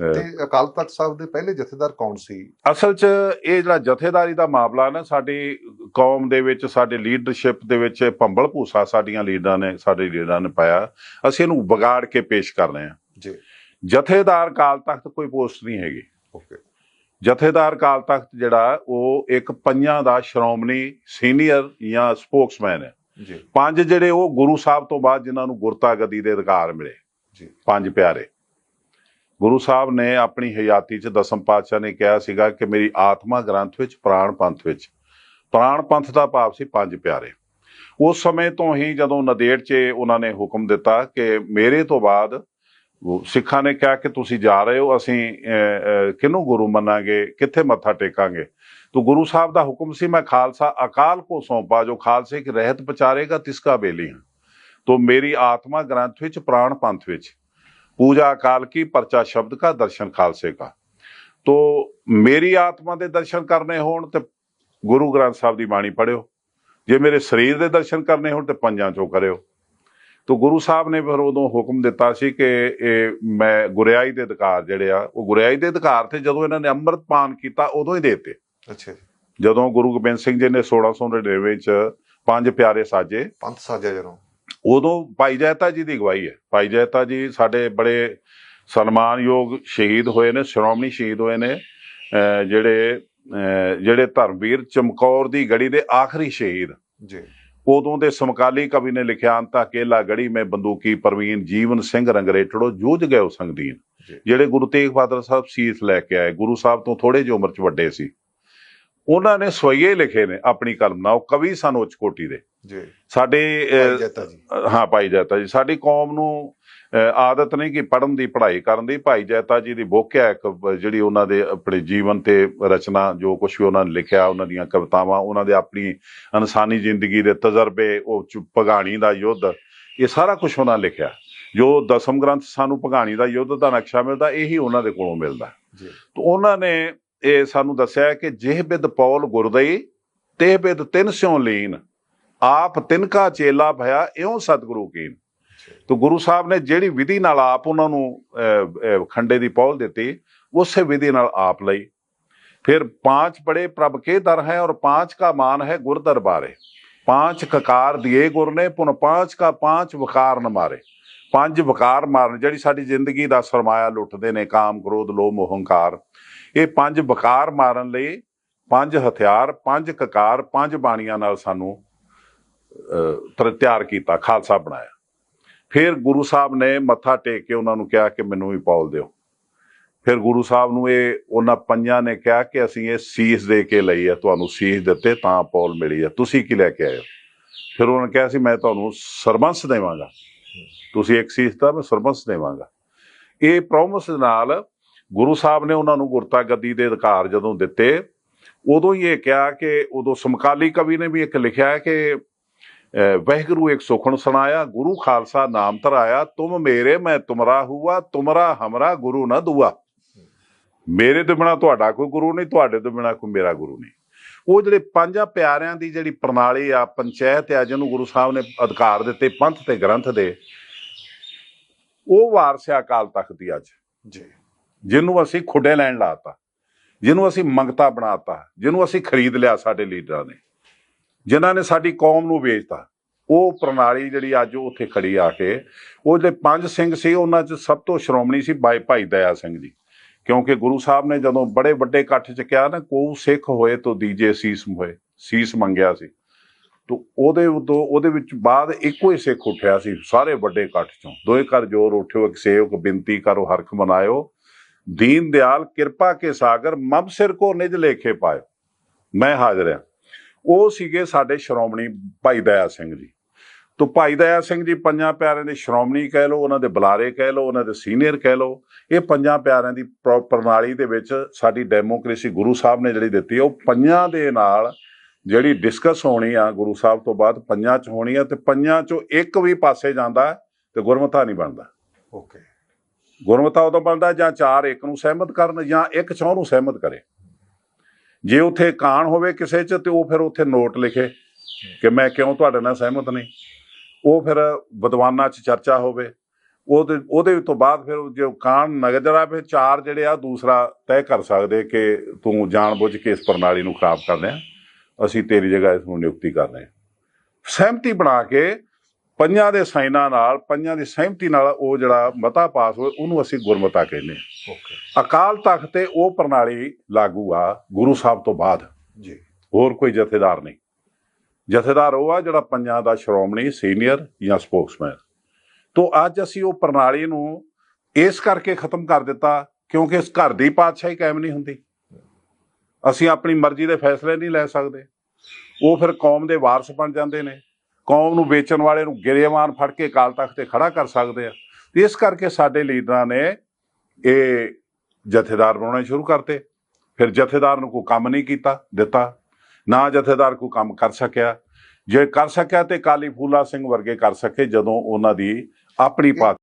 ਤੇ ਅਕਾਲ ਤਖਤ ਸਾਹਿਬ ਦੇ ਪਹਿਲੇ ਜਥੇਦਾਰ ਕੌਣ ਸੀ? ਅਸਲ 'ਚ ਇਹ ਜਿਹੜਾ ਜਥੇਦਾਰੀ ਦਾ ਮਾਮਲਾ ਨਾ ਸਾਡੀ ਕੌਮ ਦੇ ਵਿੱਚ ਸਾਡੇ ਲੀਡਰਸ਼ਿਪ ਦੇ ਵਿੱਚ ਭੰਬਲ ਭੂਸਾ ਸਾਡੀਆਂ ਲੀਡਰਾਂ ਨੇ ਸਾਡੇ ਲੀਡਰਾਂ ਨੇ ਪਾਇਆ। ਅਸੀਂ ਇਹਨੂੰ ਵਿਗਾੜ ਕੇ ਪੇਸ਼ ਕਰ ਰਹੇ ਹਾਂ। ਜੀ। ਜਥੇਦਾਰ ਕਾਲ ਤਖਤ ਕੋਈ ਪੋਸਟ ਨਹੀਂ ਹੈਗੀ। ਓਕੇ। ਜਥੇਦਾਰ ਕਾਲ ਤਖਤ ਜਿਹੜਾ ਉਹ ਇੱਕ ਪੰਜਾਂ ਦਾ ਸ਼੍ਰੋਮਣੀ ਸੀਨੀਅਰ ਜਾਂ ਸਪੋਕਸਮੈਨ ਹੈ। ਜੀ। ਪੰਜ ਜਿਹੜੇ ਉਹ ਗੁਰੂ ਸਾਹਿਬ ਤੋਂ ਬਾਅਦ ਜਿਨ੍ਹਾਂ ਨੂੰ ਗੁਰਤਾ ਗੱਦੀ ਦੇ ਅਧਿਕਾਰ ਮਿਲੇ। ਜੀ। ਪੰਜ ਪਿਆਰੇ। ਗੁਰੂ ਸਾਹਿਬ ਨੇ ਆਪਣੀ ਹਯਾਤੀ 'ਚ ਦਸਮ ਪਾਤਸ਼ਾਹ ਨੇ ਕਿਹਾ ਸੀਗਾ ਕਿ ਮੇਰੀ ਆਤਮਾ ਗ੍ਰੰਥ ਵਿੱਚ, ਪ੍ਰਾਣ ਪੰਥ ਵਿੱਚ। ਪ੍ਰਾਣ ਪੰਥ ਦਾ ਭਾਵ ਸੀ ਪੰਜ ਪਿਆਰੇ। ਉਸ ਸਮੇਂ ਤੋਂ ਹੀ ਜਦੋਂ ਨਦੇੜ 'ਚ ਉਹਨਾਂ ਨੇ ਹੁਕਮ ਦਿੱਤਾ ਕਿ ਮੇਰੇ ਤੋਂ ਬਾਅਦ ਸਿੱਖਾਂ ਨੇ ਕਿਹਾ ਕਿ ਤੁਸੀਂ ਜਾ ਰਹੇ ਹੋ, ਅਸੀਂ ਕਿਹਨੂੰ ਗੁਰੂ ਮੰਨਾਂਗੇ, ਕਿੱਥੇ ਮੱਥਾ ਟੇਕਾਂਗੇ? ਤੋ ਗੁਰੂ ਸਾਹਿਬ ਦਾ ਹੁਕਮ ਸੀ, ਮੈਂ ਖਾਲਸਾ ਅਕਾਲ ਕੋ ਸੌਂਪਾ, ਜੋ ਖਾਲਸੇ ਕੀ ਰਹਿਤ ਪਚਾਰੇਗਾ, ਤਿਸਕਾ ਬੇਲੀ ਹਾਂ ਤੋ ਮੇਰੀ ਆਤਮਾ ਗ੍ਰੰਥ ਵਿੱਚ, ਪ੍ਰਾਣ ਪੰਥ ਵਿੱਚ। ਪੂਜਾ ਅਕਾਲ ਕੀ ਪਰਚਾ ਸ਼ਬਦ का ਦਰਸ਼ਨ ਖਾਲਸੇ का ਤੋ ਮੇਰੀ ਆਤਮਾ ਦੇ ਦਰਸ਼ਨ ਕਰਨੇ ਹੋਣ ਤੇ ਗੁਰੂ ਗ੍ਰੰਥ ਸਾਹਿਬ ਦੀ ਬਾਣੀ ਪੜਿਓ। ਜੇ ਮੇਰੇ ਸਰੀਰ ਦੇ ਦਰਸ਼ਨ ਕਰਨੇ ਹੋਣ ਤੇ ਪੰਜਾਂ ਚੋਂ ਕਰਿਓ। ਤੋ ਗੁਰੂ ਸਾਹਿਬ ਨੇ ਫਿਰ ਉਦੋਂ ਹੁਕਮ ਦਿੱਤਾ ਸੀ ਕਿ ਇਹ ਮੈਂ ਗੁਰਿਆਈ ਦੇ ਅਧਿਕਾਰ ਜਿਹੜੇ ਆ ਉਹ ਗੁਰਿਆਈ ਦੇ ਅਧਿਕਾਰ ਤੇ ਜਦੋਂ ਇਹਨਾਂ ਨੇ ਅੰਮ੍ਰਿਤ ਪਾਨ ਕੀਤਾ ਉਦੋਂ ਹੀ ਦੇਤੇ। ਅੱਛਾ ਜਦੋਂ ਗੁਰੂ ਗੋਬਿੰਦ ਸਿੰਘ ਜੀ ਨੇ 1600 ਦੇ ਡੇਰੇ ਵਿੱਚ ਪੰਜ ਪਿਆਰੇ ਸਾਜੇ ਪੰਥ ਸਾਜਿਆ ਜਦੋਂ। ਉਦੋਂ ਭਾਈ ਜੈਤਾ ਜੀ ਦੀ ਅਗਵਾਈ ਹੈ। ਭਾਈ ਜੈਤਾ ਜੀ ਸਾਡੇ ਬੜੇ ਸਨਮਾਨਯੋਗ ਸ਼ਹੀਦ ਹੋਏ ਨੇ ਸ਼੍ਰੋਮਣੀ ਸ਼ਹੀਦ ਹੋਏ ਨੇ ਜਿਹੜੇ ਜਿਹੜੇ ਧਰਮਵੀਰ ਚਮਕੌਰ ਦੀ ਗੜੀ ਦੇ ਆਖਰੀ ਸ਼ਹੀਦ। ਜੀ। ਉਦੋਂ ਦੇ ਸਮਕਾਲੀ ਕਵੀ ਨੇ ਲਿਖਿਆ ਅੰਤਾ ਕੇਲਾ ਗੜੀ ਮੈਂ ਬੰਦੂਕੀ ਪ੍ਰਵੀਨ ਜੀਵਨ ਸਿੰਘ ਰੰਗਰੇਟੜੋ ਜੂਝ ਗਏ ਸੰਗਦੀਨ ਜੀ। ਜਿਹੜੇ ਗੁਰੂ ਤੇਗ ਬਹਾਦਰ ਸਾਹਿਬ ਸੀਸ ਲੈ ਕੇ ਆਏ ਗੁਰੂ ਸਾਹਿਬ ਤੋਂ ਥੋੜੇ ਜਿਹੀ ਉਮਰ ਚ ਵੱਡੇ ਸੀ। ਉਹਨਾਂ ਨੇ ਸਵਈਏ ਲਿਖੇ ਨੇ ਆਪਣੀ ਕਲਮ ਨਾਲ ਉਹ ਕਵੀ ਸਨ ਉੱਚ ਕੋਟੀ ਦੇ। ਜੀ। ਸਾਡੇ ਹਾਂ ਭਾਈ ਜੈਤਾ ਜੀ। ਸਾਡੀ ਕੌਮ ਨੂੰ ਆਦਤ ਨਹੀਂ ਕਿ ਪੜ੍ਹਨ ਦੀ ਪੜ੍ਹਾਈ ਕਰਨ ਦੀ। ਭਾਈ ਜੈਤਾ ਜੀ ਦੀ ਬੁੱਕ ਹੈ ਇੱਕ ਜਿਹੜੀ ਉਹਨਾਂ ਦੇ ਆਪਣੇ ਜੀਵਨ ਤੇ ਰਚਨਾ ਜੋ ਕੁਝ ਵੀ ਉਹਨਾਂ ਨੇ ਲਿਖਿਆ ਉਹਨਾਂ ਦੀਆਂ ਕਵਿਤਾਵਾਂ ਉਹਨਾਂ ਦੇ ਆਪਣੀ ਇਨਸਾਨੀ ਜ਼ਿੰਦਗੀ ਦੇ ਤਜਰਬੇ ਉਹ ਭਗਾਣੀ ਦਾ ਯੁੱਧ ਇਹ ਸਾਰਾ ਕੁਝ ਉਹਨਾਂ ਨੇ ਲਿਖਿਆ। ਜੋ ਦਸਮ ਗ੍ਰੰਥ ਸਾਨੂੰ ਭਗਾਣੀ ਦਾ ਯੁੱਧ ਦਾ ਨਕਸ਼ਾ ਮਿਲਦਾ ਇਹੀ ਉਹਨਾਂ ਦੇ ਕੋਲੋਂ ਮਿਲਦਾ। ਜੀ। ਤੇ ਉਹਨਾਂ ਨੇ ਇਹ ਸਾਨੂੰ ਦੱਸਿਆ ਕਿ ਜਿਹ ਬਿਦ ਪੌਲ ਗੁਰਦਈ ਤੇ ਬਿਦ ਤਿੰਨ ਸਿਉ ਲੀਨ ਆਪ ਤਿਨਕਾ ਚੇਲਾ ਭਇਆ, ਇਉਂ ਸਤਿਗੁਰੂ ਕੀ ਤੋ ਗੁਰੂ ਸਾਹਿਬ ਨੇ ਜਿਹੜੀ ਵਿਧੀ ਨਾਲ ਆਪ ਉਹਨਾਂ ਨੂੰ ਖੰਡੇ ਦੀ ਪੌਲ ਦਿੱਤੀ, ਉਸੇ ਵਿਧੀ ਨਾਲ ਆਪ ਲਈ। ਫਿਰ ਪਾਂਚ ਬੜੇ ਪ੍ਰਭ ਕੇ ਦਰ ਹੈ ਔਰ ਪਾਂਚ ਕਾ ਮਾਨ ਹੈ ਗੁਰ ਦਰਬਾਰੇ। ਪਾਂਚ ਕਕਾਰ ਦੀਏ ਗੁਰ ਨੇ, ਪੁਨ ਪਾਂਚ ਕਾ ਪਾਂਚ ਵਕਾਰ ਨ ਮਾਰੇ। ਪੰਜ ਵਕਾਰ ਮਾਰਨ, ਜਿਹੜੀ ਸਾਡੀ ਜ਼ਿੰਦਗੀ ਦਾ ਸਰਮਾਇਆ ਲੁੱਟਦੇ ਨੇ, ਕਾਮ, ਕ੍ਰੋਧ, ਲੋਭ ਮੋਹ ਹੰਕਾਰ ਇਹ ਪੰਜ ਵਕਾਰ ਮਾਰਨ ਲਈ, ਪੰਜ ਹਥਿਆਰ, ਪੰਜ ਕਕਾਰ, ਪੰਜ ਬਾਣੀਆਂ ਨਾਲ ਸਾਨੂੰ ਤਿਆਰ ਕੀਤਾ, ਖਾਲਸਾ ਬਣਾਇਆ। ਫਿਰ ਗੁਰੂ ਸਾਹਿਬ ਨੇ ਮੱਥਾ ਟੇਕ ਕੇ ਉਹਨਾਂ ਨੂੰ ਕਿਹਾ ਕਿ ਮੈਨੂੰ ਵੀ ਪੌਲ ਦਿਓ। ਫਿਰ ਗੁਰੂ ਸਾਹਿਬ ਨੂੰ ਇਹ, ਉਹਨਾਂ ਪੰਜਾਂ ਨੇ ਕਿਹਾ ਕਿ ਅਸੀਂ ਇਹ ਸੀਸ ਦੇ ਕੇ ਲਈ ਹੈ ਤੁਹਾਨੂੰ ਸੀਸ ਦਿੱਤੇ ਤਾਂ ਪੌਲ ਮਿਲੀ ਹੈ ਤੁਸੀਂ ਕੀ ਲੈ ਕੇ ਆਏ ਹੋ? ਫਿਰ ਉਹਨਾਂ ਨੇ ਕਿਹਾ ਸੀ, ਮੈਂ ਤੁਹਾਨੂੰ ਸਰਬੰਸ ਦੇਵਾਂਗਾ। ਤੁਸੀਂ ਇੱਕ ਸੀਸ ਦਾ ਮੈਂ ਸਰਬੰਸ ਦੇਵਾਂਗਾ। ਇਹ ਪ੍ਰੋਮਿਸ ਨਾਲ ਗੁਰੂ ਸਾਹਿਬ ਨੇ ਉਹਨਾਂ ਨੂੰ ਗੁਰਤਾ ਗੱਦੀ ਦੇ ਅਧਿਕਾਰ ਜਦੋਂ ਦਿੱਤੇ, ਉਦੋਂ ਹੀ ਇਹ ਕਿਹਾ ਕਿ, ਉਦੋਂ ਸਮਕਾਲੀ ਕਵੀ ਨੇ ਵੀ ਇੱਕ ਲਿਖਿਆ ਕਿ ਵਾਹਿਗੁਰੂ ਇੱਕ ਸੁਖਣ ਸੁਣਾਇਆ ਗੁਰੂ ਖਾਲਸਾ ਨਾਮ ਧਰਾਇਆ ਤੁਮ ਮੇਰੇ ਮੈਂ ਤੁਮਰਾ ਹੁਆ ਤੁਮਰਾ ਹਮਰਾ ਗੁਰੂ ਨਾ ਦੁਆ। ਮੇਰੇ ਤੋਂ ਬਿਨਾ ਤੁਹਾਡਾ ਕੋਈ ਗੁਰੂ ਨਹੀਂ ਤੁਹਾਡੇ ਤੋਂ ਬਿਨਾ ਕੋਈ ਮੇਰਾ ਗੁਰੂ ਨਹੀਂ। ਉਹ ਜਿਹੜੇ ਪੰਜਾਂ ਪਿਆਰਿਆਂ ਦੀ ਜਿਹੜੀ ਪ੍ਰਣਾਲੀ ਆ ਪੰਚਾਇਤ ਆ ਜਿਹਨੂੰ ਗੁਰੂ ਸਾਹਿਬ ਨੇ ਅਧਿਕਾਰ ਦਿੱਤੇ ਪੰਥ ਤੇ ਗ੍ਰੰਥ ਦੇ ਉਹ ਵਾਰਸ ਆ ਅਕਾਲ ਤਖਤ ਦੀ ਅੱਜ। ਜੀ। ਜਿਹਨੂੰ ਅਸੀਂ ਖੁੱਡੇ ਲੈਣ ਲਾਤਾ ਜਿਹਨੂੰ ਅਸੀਂ ਮੰਗਤਾ ਬਣਾਤਾ ਜਿਹਨੂੰ ਅਸੀਂ ਖਰੀਦ ਲਿਆ ਸਾਡੇ ਲੀਡਰਾਂ ਨੇ। ਜਿਨ੍ਹਾਂ ਨੇ ਸਾਡੀ ਕੌਮ ਨੂੰ ਵੇਚਤਾ। ਉਹ ਪ੍ਰਣਾਲੀ ਜਿਹੜੀ ਅੱਜ ਉੱਥੇ ਖੜੀ ਆ ਕੇ ਉਹ ਜਿਹੜੇ ਪੰਜ ਸਿੰਘ ਸੀ, ਉਹਨਾਂ 'ਚ ਸਭ ਤੋਂ ਸ਼੍ਰੋਮਣੀ ਸੀ ਬਾਈ ਭਾਈ ਦਇਆ ਸਿੰਘ ਜੀ। ਕਿਉਂਕਿ ਗੁਰੂ ਸਾਹਿਬ ਨੇ ਜਦੋਂ ਬੜੇ ਵੱਡੇ ਇਕੱਠ 'ਚ ਕਿਹਾ ਨਾ ਕੋ ਸਿੱਖ ਹੋਏ ਤਾਂ ਦੀਜੇ ਸੀਸ ਹੋਏ, ਸੀਸ ਮੰਗਿਆ ਸੀ। ਤੋ ਉਹਦੇ ਤੋਂ ਉਹਦੇ ਵਿੱਚ ਬਾਅਦ ਇੱਕੋ ਹੀ ਸਿੱਖ ਉੱਠਿਆ ਸੀ, ਸਾਰੇ ਵੱਡੇ ਇਕੱਠ 'ਚੋਂ। ਦੋਏ ਕਰ ਜੋਰ ਉੱਠਿਓ, ਇੱਕ ਸੇਵਕ ਬਿੰਤੀ ਕਰੋ, ਹਰਖ ਮਨਾਇਓ। ਦੀਨ ਦਿਆਲ ਕਿਰਪਾ ਕੇ ਸਾਗਰ ਮਬ ਸਿਰ ਕੋ ਨਿਜ ਲੇਖੇ ਪਾਇਓ। ਮੈਂ ਹਾਜ਼ਰ ਹਾਂ। ਉਹ ਸੀਗੇ ਸਾਡੇ ਸ਼੍ਰੋਮਣੀ ਭਾਈ ਦਇਆ ਸਿੰਘ ਜੀ। ਤੋ ਭਾਈ ਦਇਆ ਸਿੰਘ ਜੀ ਪੰਜਾਂ ਪਿਆਰਿਆਂ ਦੇ ਸ਼੍ਰੋਮਣੀ ਕਹਿ ਲਓ ਉਹਨਾਂ ਦੇ ਬੁਲਾਰੇ ਕਹਿ ਲਓ ਉਹਨਾਂ ਦੇ ਸੀਨੀਅਰ ਕਹਿ ਲਓ ਇਹ ਪੰਜਾਂ ਪਿਆਰਿਆਂ ਦੀ ਪ੍ਰ- ਪ੍ਰਣਾਲੀ ਦੇ ਵਿੱਚ ਸਾਡੀ ਡੈਮੋਕ੍ਰੇਸੀ ਗੁਰੂ ਸਾਹਿਬ ਨੇ ਜਿਹੜੀ ਦਿੱਤੀ ਉਹ ਪੰਜਾਂ ਦੇ ਨਾਲ ਜਿਹੜੀ ਡਿਸਕਸ ਹੋਣੀ ਆ ਗੁਰੂ ਸਾਹਿਬ ਤੋਂ ਬਾਅਦ ਪੰਜਾਂ ਚ ਹੋਣੀ ਆ ਤੇ ਪੰਜਾਂ ਚੋਂ ਇੱਕ ਵੀ ਪਾਸੇ ਜਾਂਦਾ ਤੇ ਗੁਰਮਤਾ ਨਹੀਂ ਬਣਦਾ। ਓਕੇ। ਗੁਰਮਤਾ ਉਦੋਂ ਬਣਦਾ ਜਾਂ ਚਾਰ ਇੱਕ ਨੂੰ ਸਹਿਮਤ ਕਰਨ ਜਾਂ ਇੱਕ ਚੌਂ ਨੂੰ ਸਹਿਮਤ ਕਰੇ। ਜੇ ਉੱਥੇ ਕਾਣ ਹੋਵੇ ਕਿਸੇ ਚ, ਤੇ ਉਹ ਫਿਰ ਉੱਥੇ ਨੋਟ ਲਿਖੇ ਕਿ ਮੈਂ ਕਿਉਂ ਤੁਹਾਡੇ ਨਾਲ ਸਹਿਮਤ ਨਹੀਂ। ਉਹ ਫਿਰ ਵਿਦਵਾਨਾਂ ਚ ਚਰਚਾ ਹੋਵੇ। ਉਹਦੇ ਉਹਦੇ ਤੋਂ ਬਾਅਦ ਫਿਰ ਜੇ ਕਾਨ ਨਗਰ ਆ, ਫਿਰ ਚਾਰ ਜਿਹੜੇ ਆ, ਦੂਸਰਾ ਤੈਅ ਕਰ ਸਕਦੇ ਕਿ ਤੂੰ ਜਾਣਬੁੱਝ ਕੇ ਇਸ ਪ੍ਰਣਾਲੀ ਨੂੰ ਖਰਾਬ ਕਰ ਰਿਹਾ। ਅਸੀਂ ਤੇਰੀ ਜਗ੍ਹਾ ਇਸ ਨੂੰ ਨਿਯੁਕਤੀ ਕਰ ਰਹੇ ਹਾਂ। ਸਹਿਮਤੀ ਬਣਾ ਕੇ ਪੰਜਾਂ ਦੇ ਸਾਈਨਾਂ ਨਾਲ ਪੰਜਾਂ ਦੀ ਸਹਿਮਤੀ ਨਾਲ ਉਹ ਜਿਹੜਾ ਮਤਾ ਪਾਸ ਹੋਏ ਉਹਨੂੰ ਅਸੀਂ ਗੁਰਮਤਾ ਕਹਿੰਦੇ ਹਾਂ। ਓਕੇ। ਅਕਾਲ ਤਖਤ ਤੇ ਉਹ ਪ੍ਰਣਾਲੀ ਲਾਗੂ ਆ ਗੁਰੂ ਸਾਹਿਬ ਤੋਂ ਬਾਅਦ। ਜੀ। ਹੋਰ ਕੋਈ ਜਥੇਦਾਰ ਨਹੀਂ। ਜਥੇਦਾਰ ਉਹ ਆ ਜਿਹੜਾ ਪੰਜਾਂ ਦਾ ਸ਼੍ਰੋਮਣੀ ਸੀਨੀਅਰ ਜਾਂ ਸਪੋਕਸਮੈਨ। ਤੋਂ ਅੱਜ ਅਸੀਂ ਉਹ ਪ੍ਰਣਾਲੀ ਨੂੰ ਇਸ ਕਰਕੇ ਖਤਮ ਕਰ ਦਿੱਤਾ ਕਿਉਂਕਿ ਇਸ ਘਰ ਦੀ ਪਾਤਸ਼ਾਹੀ ਕਾਇਮ ਨਹੀਂ ਹੁੰਦੀ। ਅਸੀਂ ਆਪਣੀ ਮਰਜ਼ੀ ਦੇ ਫੈਸਲੇ ਨਹੀਂ ਲੈ ਸਕਦੇ। ਉਹ ਫਿਰ ਕੌਮ ਦੇ ਵਾਰਸ ਬਣ ਜਾਂਦੇ ਨੇ। ਕੌਮ ਨੂੰ ਵੇਚਣ ਵਾਲੇ ਨੂੰ ਗਿਰੇਵਾਨ ਫੜ ਕੇ ਅਕਾਲ ਤਖਤ ਤੇ ਖੜਾ ਕਰ ਸਕਦੇ ਆ। ਤੇ ਇਸ ਕਰਕੇ ਸਾਡੇ ਲੀਡਰਾਂ ਨੇ ਇਹ ਜਥੇਦਾਰ ਬਣਾਉਣੇ ਸ਼ੁਰੂ ਕਰਤੇ। ਫਿਰ ਜਥੇਦਾਰ ਨੂੰ ਕੋਈ ਕੰਮ ਨਹੀਂ ਕੀਤਾ, ਦਿੱਤਾ। ਨਾ ਜਥੇਦਾਰ ਕੋਈ ਕੰਮ ਕਰ ਸਕਿਆ। ਜੇ ਕਰ ਸਕਿਆ ਤੇ ਕਾਲੀ ਫੂਲਾ ਸਿੰਘ ਵਰਗੇ ਕਰ ਸਕੇ ਜਦੋਂ ਉਹਨਾਂ ਦੀ ਆਪਣੀ ਪਾਤ